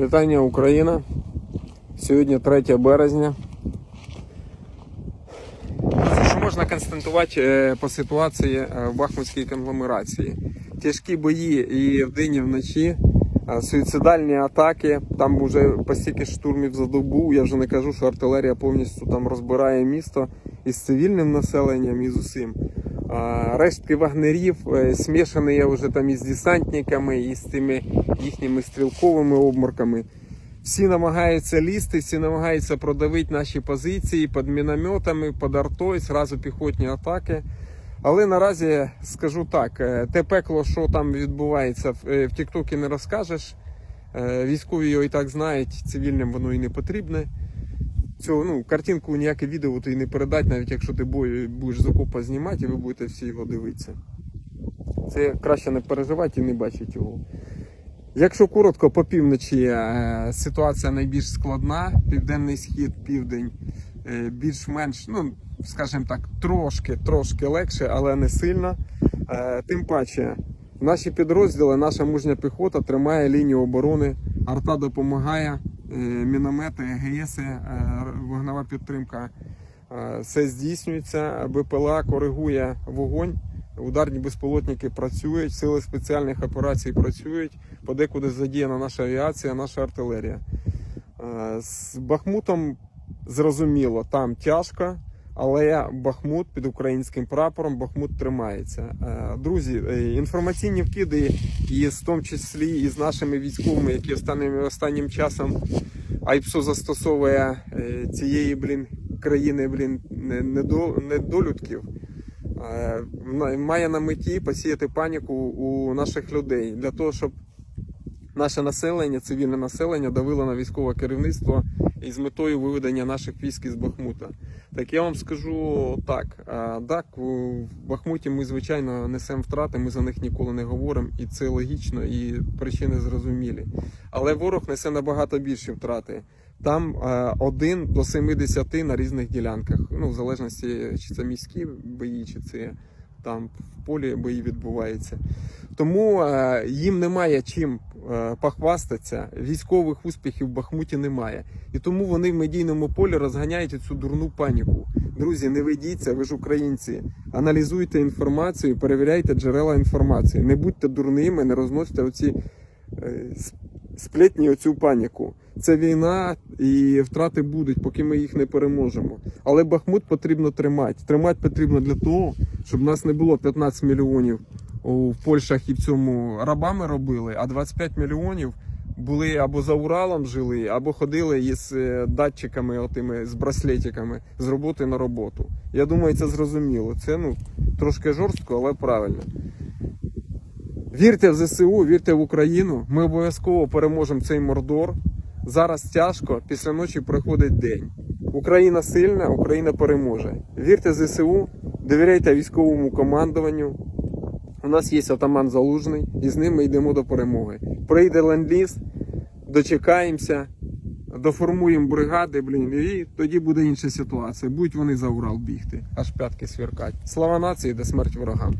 Вітання Україна. Сьогодні 3 березня. Що можна констатувати е, по ситуації е, в Бахмутській конгломерації? Тяжкі бої і вдень, і вночі, е, суїцидальні атаки. Там вже по стільки штурмів за добу. Я вже не кажу, що артилерія повністю там розбирає місто із цивільним населенням і з усім. Рештки вагнерів смішані вже там із десантниками, і з тими їхніми стрілковими обморками. Всі намагаються лізти, всі намагаються продавити наші позиції під мінометами, під артою, зразу піхотні атаки. Але наразі скажу так: е, те пекло, що там відбувається, в е, Тіктокі не розкажеш. Е, Військові його і так знають, цивільним воно і не потрібне. Цього, ну, картинку ніяке відео ти не передать, навіть якщо ти бой- будеш з окопа знімати, і ви будете всі його дивитися. Це краще не переживати і не бачити його. Якщо коротко, по півночі е, ситуація найбільш складна, південний схід, південь е, більш-менш, ну, скажімо так, трошки, трошки легше, але не сильно. Е, Тим паче, наші підрозділи, наша мужня піхота тримає лінію оборони, арта допомагає, міномети, ГС, вогнева підтримка. Все здійснюється, БПЛА коригує вогонь. Ударні безпілотники працюють, сили спеціальних операцій працюють, подекуди задіяна наша авіація, наша артилерія. Е, З Бахмутом зрозуміло, там тяжко, але Бахмут під українським прапором Бахмут тримається. Е, Друзі, е, інформаційні вкиди, і в тому числі і з нашими військовими, які останнім, останнім часом АЙПСО застосовує цієї блін, країни блін, не- недолюдків. Е, має на меті посіяти паніку у наших людей. Для того, щоб наше населення, цивільне населення, давило на військове керівництво із метою виведення наших військ із Бахмута. Так я вам скажу так: так, у Бахмуті ми звичайно несемо втрати, ми за них ніколи не говоримо, і це логічно, і причини зрозумілі. Але ворог несе набагато більші втрати. Там один до 70 на різних ділянках. Ну, в залежності, чи це міські бої, чи це там в полі бої відбуваються. Тому е, їм немає чим е, похвастатися. Військових успіхів в Бахмуті немає. І тому вони в медійному полі розганяють цю дурну паніку. Друзі, не ведіться, ви ж українці. Аналізуйте інформацію, перевіряйте джерела інформації. Не будьте дурними, не розносьте оці е, сплетні оцю паніку. Це війна і втрати будуть, поки ми їх не переможемо. Але Бахмут потрібно тримати. Тримати потрібно для того, щоб нас не було 15 мільйонів в Польщах і в цьому рабами робили, а 25 мільйонів були або за Уралом жили, або ходили із е, датчиками, отими з браслетиками з роботи на роботу. Я думаю, це зрозуміло. Це ну трошки жорстко, але правильно. Вірте в ЗСУ, вірте в Україну. Ми обов'язково переможемо цей мордор. Зараз тяжко, після ночі приходить день. Україна сильна, Україна переможе. Вірте ЗСУ, довіряйте військовому командуванню. У нас є атаман Залужний, і з ним ми йдемо до перемоги. Прийде ленд-ліз, дочекаємося, доформуємо бригади, блін, і тоді буде інша ситуація. Будуть вони за Урал бігти, аж п'ятки сверкать. Слава нації, де смерть ворогам.